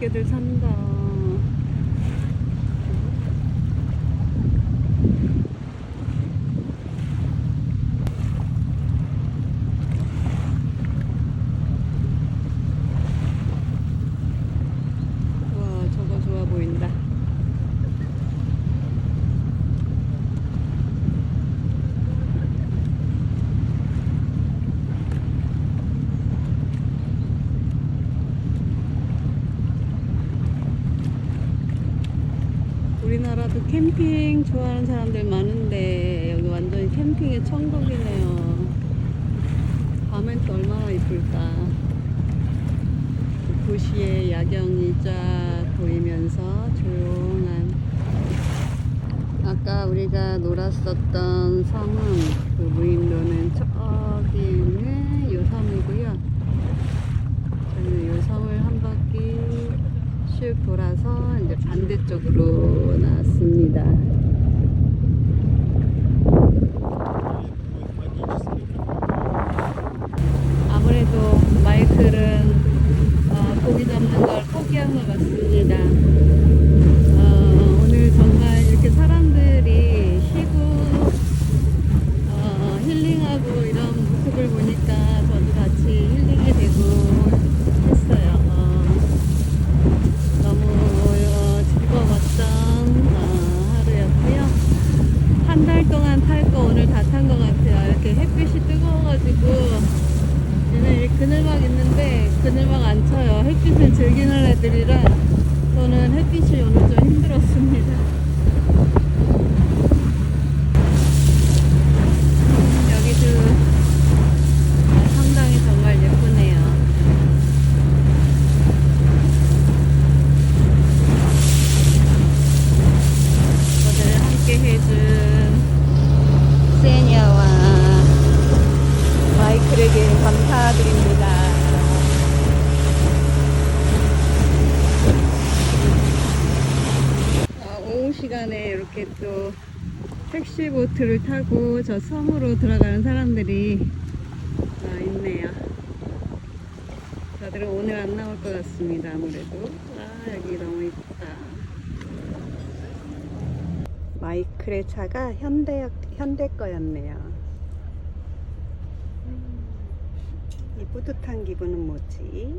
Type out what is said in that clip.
맛있게들 산다. 우리나라도 캠핑 좋아하는 사람들 많은데 여기 완전히 캠핑의 천국이네요. 밤엔 또 얼마나 이쁠까. 그 도시의 야경이 쫙 보이면서 조용한 아까 우리가 놀았었던 섬은 그 무인도는 저기 있는 이제 반대쪽으로 나왔습니다. 한 달 동안 탈 거 오늘 다탄것 같아요. 이렇게 햇빛이 뜨거워가지고 얘는 그늘막 있는데 그늘막 안 쳐요. 햇빛을 즐기는 애들이라 저는 햇빛이 오늘 좀 힘들었습니다. 마이클에게 감사드립니다. 아, 오후 시간에 이렇게 또 택시 보트를 타고 저 섬으로 들어가는 사람들이 아, 있네요. 저들은 오늘 안 나올 것 같습니다. 아무래도 아 여기 너무 이쁘다. 마이클의 차가 현대 현대 거였네요. 이 뿌듯한 기분은 뭐지?